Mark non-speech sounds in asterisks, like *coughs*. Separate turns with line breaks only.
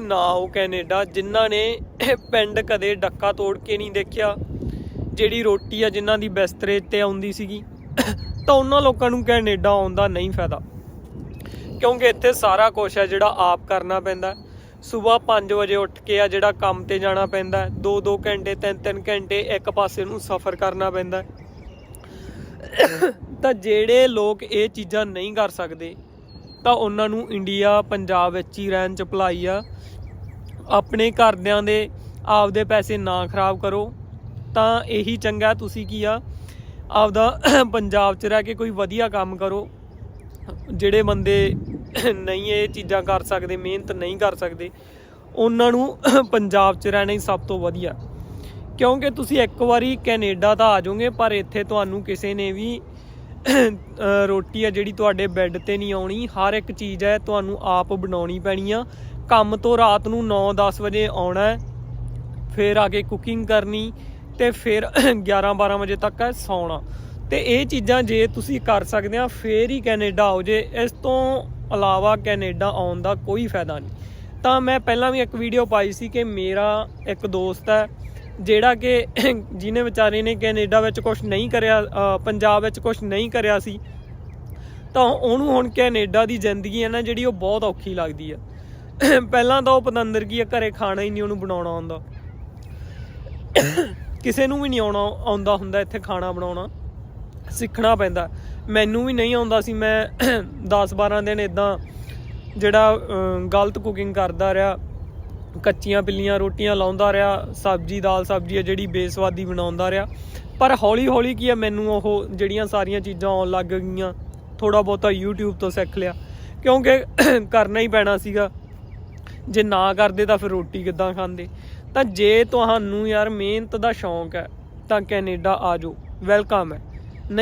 ਨਾ ਉਹ ਕੈਨੇਡਾ, ਜਿਨ੍ਹਾਂ ਨੇ ਪਿੰਡ ਕਦੇ ਡੱਕਾ ਤੋੜ ਕੇ ਨਹੀਂ ਦੇਖਿਆ, ਜਿਹੜੀ ਰੋਟੀ ਆ ਜਿਨ੍ਹਾਂ ਦੀ ਬਿਸਤਰੇ ਤੇ ਆਉਂਦੀ ਸੀਗੀ, ਤਾਂ ਉਹਨਾਂ ਲੋਕਾਂ ਨੂੰ ਕੈਨੇਡਾ ਆਉਣ ਦਾ ਨਹੀਂ ਫਾਇਦਾ। ਕਿਉਂਕਿ ਇੱਥੇ ਸਾਰਾ ਕੁਝ ਹੈ ਜਿਹੜਾ ਆਪ ਕਰਨਾ ਪੈਂਦਾ ਸਵੇਰ 5 ਵਜੇ ਉੱਠ ਕੇ ਆ ਜਿਹੜਾ ਕੰਮ ਤੇ ਜਾਣਾ ਪੈਂਦਾ 2-2 ਘੰਟੇ 3-3 ਘੰਟੇ ਇੱਕ ਪਾਸੇ ਨੂੰ ਸਫ਼ਰ ਕਰਨਾ ਪੈਂਦਾ ਤਾਂ ਜਿਹੜੇ ਲੋਕ ਇਹ ਚੀਜ਼ਾਂ ਨਹੀਂ ਕਰ ਸਕਦੇ ਤਾਂ ਉਹਨਾਂ ਨੂੰ ਇੰਡੀਆ, ਪੰਜਾਬ ਵਿੱਚ ਹੀ ਰਹਿਣ ਚ ਭਲਾਈ ਆ। ਆਪਣੇ ਘਰਦਿਆਂ ਦੇ ਆਪਦੇ ਪੈਸੇ ਨਾ ਖਰਾਬ ਕਰੋ, ਤਾਂ ਇਹੀ ਚੰਗਾ ਤੁਸੀਂ ਕੀ ਆ? ਆਪਦਾ ਪੰਜਾਬ ਚ ਰਹਿ ਕੇ ਕੋਈ ਵਧੀਆ ਕੰਮ ਕਰੋ। ਜਿਹੜੇ ਬੰਦੇ ਨਹੀਂ ਇਹ ਚੀਜ਼ਾਂ ਕਰ ਸਕਦੇ, ਮਿਹਨਤ ਨਹੀਂ ਕਰ ਸਕਦੇ, ਉਹਨਾਂ ਨੂੰ ਪੰਜਾਬ 'ਚ ਰਹਿਣਾ ਹੀ ਸਭ ਤੋਂ ਵਧੀਆ। ਕਿਉਂਕਿ ਤੁਸੀਂ ਇੱਕ ਵਾਰੀ ਕੈਨੇਡਾ ਤਾਂ ਆ ਜਾਓਗੇ, ਪਰ ਇੱਥੇ ਤੁਹਾਨੂੰ ਕਿਸੇ ਨੇ ਵੀ ਰੋਟੀ ਆ ਜਿਹੜੀ ਤੁਹਾਡੇ ਬੈੱਡ ਤੇ ਨਹੀਂ ਆਉਣੀ, ਹਰ ਇੱਕ ਚੀਜ਼ ਹੈ ਤੁਹਾਨੂੰ ਆਪ ਬਣਾਉਣੀ ਪੈਣੀ ਆ। ਕੰਮ ਤੋਂ ਰਾਤ ਨੂੰ 9-10 ਵਜੇ ਆਉਣਾ ਫਿਰ ਆ ਕੇ ਕੁਕਿੰਗ ਕਰਨੀ ਤੇ ਫਿਰ *clears throat* 11-12 ਵਜੇ ਤੱਕ ਹੈ ਸੌਣਾ। ਤੇ ਇਹ ਚੀਜ਼ਾਂ ਜੇ ਤੁਸੀਂ ਕਰ ਸਕਦੇ ਆ, ਫੇਰ ਹੀ ਕੈਨੇਡਾ ਆਓ ਜੇ, ਇਸ ਤੋਂ ਇਲਾਵਾ ਕੈਨੇਡਾ ਆਉਣ ਦਾ ਕੋਈ ਫਾਇਦਾ ਨਹੀਂ। ਤਾਂ ਮੈਂ ਪਹਿਲਾਂ ਵੀ ਇੱਕ ਵੀਡੀਓ ਪਾਈ ਸੀ ਕਿ ਮੇਰਾ ਇੱਕ ਦੋਸਤ ਹੈ ਜਿਹੜਾ ਕਿ ਜਿਹਨੇ ਵਿਚਾਰੇ ਨੇ ਕੈਨੇਡਾ ਵਿੱਚ ਕੁਝ ਨਹੀਂ ਕਰਿਆ ਪੰਜਾਬ ਵਿੱਚ ਕੁਝ ਨਹੀਂ ਕਰਿਆ ਸੀ, ਤਾਂ ਉਹਨੂੰ ਹੁਣ ਕੈਨੇਡਾ ਦੀ ਜ਼ਿੰਦਗੀ ਹੈ ਨਾ ਜਿਹੜੀ ਉਹ ਬਹੁਤ ਔਖੀ ਲੱਗਦੀ ਆ ਪਹਿਲਾਂ ਤਾਂ ਉਹ ਪਤੰਦਰ ਕੀ ਆ, ਘਰੇ ਖਾਣਾ ਹੀ ਨਹੀਂ ਉਹਨੂੰ ਬਣਾਉਣਾ ਆਉਂਦਾ। ਕਿਸੇ ਨੂੰ ਵੀ ਨਹੀਂ ਆਉਣਾ, ਆਉਂਦਾ ਹੁੰਦਾ ਇੱਥੇ ਖਾਣਾ ਬਣਾਉਣਾ, ਸਿੱਖਣਾ ਪੈਂਦਾ। ਮੈਨੂੰ ਵੀ ਨਹੀਂ ਆਉਂਦਾ ਸੀ, ਮੈਂ 10-12 ਦਿਨ ਇਦਾਂ ਜਿਹੜਾ ਗਲਤ ਕੁਕਿੰਗ ਕਰਦਾ ਰਿਹਾ। ਕੱਚੀਆਂ ਪਿੱਲੀਆਂ ਰੋਟੀਆਂ ਲਾਉਂਦਾ ਰਿਹਾ, ਸਬਜ਼ੀ, ਦਾਲ ਸਬਜ਼ੀ ਆ ਜਿਹੜੀ ਬੇਸਵਾਦੀ ਬਣਾਉਂਦਾ ਰਿਹਾ। ਪਰ ਹੌਲੀ ਹੌਲੀ ਕੀ ਆ ਮੈਨੂੰ ਉਹ ਜਿਹੜੀਆਂ ਸਾਰੀਆਂ ਚੀਜ਼ਾਂ ਆਉਣ ਲੱਗ ਗਈਆਂ ਥੋੜਾ ਬਹੁਤਾ YouTube ਤੋਂ ਸਿੱਖ ਲਿਆ। ਕਿਉਂਕਿ *coughs* ਕਰਨਾ ਹੀ ਪੈਣਾ ਸੀਗਾ। ਜੇ ਨਾ ਕਰਦੇ ਤਾਂ ਫਿਰ ਰੋਟੀ ਕਿੱਦਾਂ ਖਾਂਦੇ? ਤਾਂ ਜੇ ਤੁਹਾਨੂੰ ਯਾਰ ਮਿਹਨਤ ਦਾ ਸ਼ੌਂਕ ਹੈ, ਤਾਂ ਕੈਨੇਡਾ ਆ ਜਾਓ। ਵੈਲਕਮ ਹੈ।